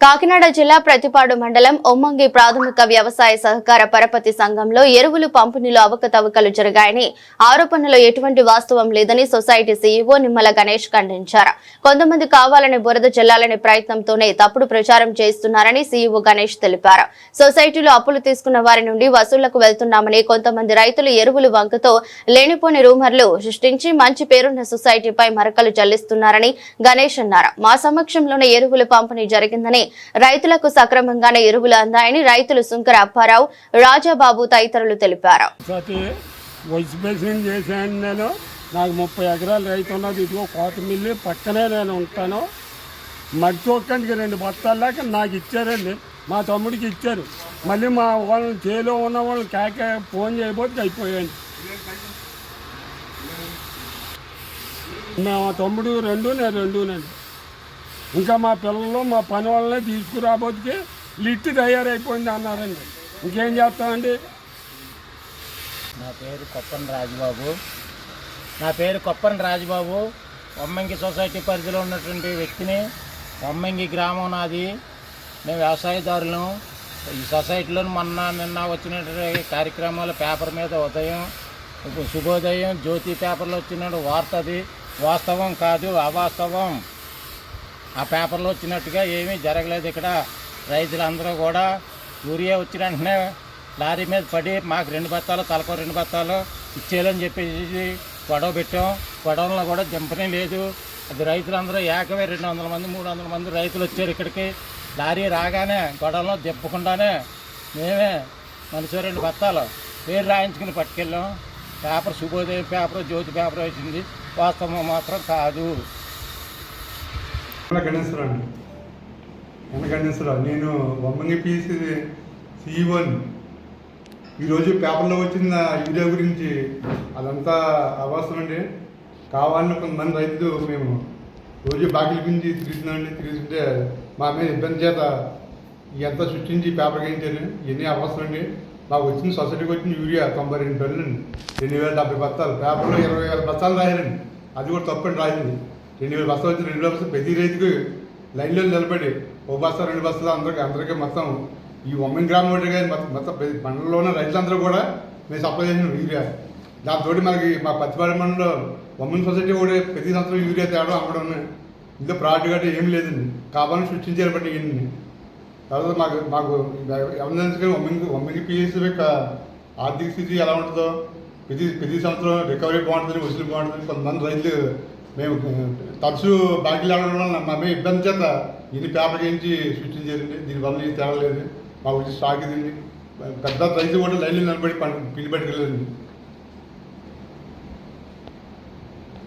కాకినాడ జిల్లా ప్రతిపాడు మండలం ఒమ్మంగి ప్రాథమిక వ్యవసాయ సహకార పరపతి సంఘంలో ఎరువులు పంపిణీలో అవకతవకలు జరిగాయని ఆరోపణలో ఎటువంటి వాస్తవం లేదని సొసైటీ సీఈఓ నిమ్మల గణేష్ ఖండించారు. కొంతమంది కావాలని బురద చెల్లాలనే ప్రయత్నంతోనే తప్పుడు ప్రచారం చేస్తున్నారని సీఈఓ గణేష్ తెలిపారు. సొసైటీలో అప్పులు తీసుకున్న వారి నుండి వసూళ్ళకు వెళ్తున్నామని కొంతమంది రైతులు ఎరువులు వంకతో లేనిపోని రూమర్లు సృష్టించి మంచి పేరున్న సొసైటీపై మరకలు చెల్లిస్తున్నారని గణేష్ అన్నారు. మా సమక్షంలోనే ఎరువులు పంపిణీ జరిగిందని రైతులకు సక్రమంగానే ఎరువులు అందాయని రైతులు సుంకర అప్పారావు రాజాబాబు తదితరులు తెలిపారు. చేశాను నేను. నాకు ముప్పై ఎకరాలు రైతు ఉన్నది. ఇదిగో కోత మిల్లి పక్కనే నేను ఉంటాను. మట్టి ఒక్కడికి రెండు బస్తాలు దాకా నాకు ఇచ్చారండి. మా తమ్ముడికి ఇచ్చారు. మళ్ళీ మా వాళ్ళు చేలో ఉన్న వాళ్ళు కాక ఫోన్ చేయబోతే అయిపోయాను. మా తమ్ముడు రెండు నేను రెండునండి. ఇంకా మా పిల్లలు మా పని వాళ్ళనే తీసుకురాబోతుకి లిట్టు తయారైపోయింది అన్నారండి. ఇంకేం చేస్తామండి? నా పేరు కొప్పన రాజుబాబు. నా పేరు కొప్పన రాజుబాబు. వమ్మంగి సొసైటీ పరిధిలో ఉన్నటువంటి వ్యక్తిని. బొమ్మంగి గ్రామం నాది. మేము వ్యవసాయదారులను ఈ సొసైటీలో మొన్న నిన్న వచ్చినటువంటి కార్యక్రమాలు పేపర్ మీద ఉదయం ఇప్పుడు శుభోదయం జ్యోతి పేపర్లో వచ్చిన వార్త అది. వాస్తవం కాదు అవాస్తవం. ఆ పేపర్లో వచ్చినట్టుగా ఏమీ జరగలేదు ఇక్కడ. రైతులందరూ కూడా యూరియా వచ్చిన వెంటనే లారీ మీద పడి మాకు రెండు బత్తాలు తలకో రెండు బత్తాలు ఇచ్చేయాలని చెప్పేసి గొడవ పెట్టాం. గొడవల్లో కూడా దింపనే లేదు. అది రైతులందరూ ఏకమే రెండు వందల మంది మూడు వందల మంది రైతులు వచ్చారు ఇక్కడికి. లారీ రాగానే గొడవలో దింపకుండానే మేమే మనిషి రెండు బత్తాలు పేరు రాయించుకుని పట్టుకెళ్ళాం. Paper Subhodayam paper Jyothi paper వచ్చింది వాస్తవం మాత్రం కాదు. వెనక అండి వెనక గణేశ్వరరావు నేను బొమ్మంగి పీసీ సీఈఓని ఈరోజు పేపర్లో వచ్చిన యూరియా గురించి అదంతా అవసరం అండి కావాలని కొంతమంది రైతులు మేము రోజు బాకీల గురించి తిరుగుతున్నామండి తిరుగుతుంటే మా మీద ఇబ్బంది చేత ఎంత సృష్టించి పేపర్ వేయించారు ఇవన్నీ అవసరం అండి మాకు వచ్చిన సొసైటీకి వచ్చిన యూరియా తొంభై రెండు టన్నులండి రెండు వేల డెబ్బై బస్తాలు పేపర్లో ఇరవై వేల బస్తాలు రాయాలండి. అది కూడా తప్పని రాయింది రెండు వేల బస్తాలు వచ్చి రెండు వేల బస్తాలు ప్రతి రైతుకు లైన్లో నిలబడి ఒక బస్తా రెండు బస్తాలు అందరికీ అందరికీ మొత్తం ఈ ఉమ్మన్ గ్రామం ఒకటి కానీ మొత్తం మొత్తం మండలంలో ఉన్న రైతులందరూ కూడా మేము సప్లై చేసిన యూరియా. దాంతో మనకి మా పచ్చిపాడి మండలంలో ఉమ్మన్ సొసైటీ కూడా ప్రతి సంవత్సరం యూరియా తేవడం అమ్మడం ఉన్నాయి ఇందులో ప్రాడక్ట్ గట్రా ఏం లేదండి. కావాలని సృష్టించారు బట్టి ఇవన్నీ తర్వాత మాకు మాకు ఎమర్జెన్సీగా ఉమ్మింగ్ ఉమ్మింగ్ పిఎస్ యొక్క ఆర్థిక స్థితి ఎలా ఉంటుందో ప్రతి ప్రతి సంవత్సరం రికవరీ బాగుంటుంది వసూలు బాగుంటుంది కొంతమంది రైతులు మేము తరచూ బాకీలు ఆడడం వల్ల మా ఇబ్బంది చేత ఇది పేపర్ చేయించి చేయండి దీనివల్ల ఇది తేడా లేదు. మాకు వచ్చి స్టాక్ ఇది పెద్ద రైతు కూడా లైన్లో నిలబడి పంట పిండి పెట్టుకోలేదండి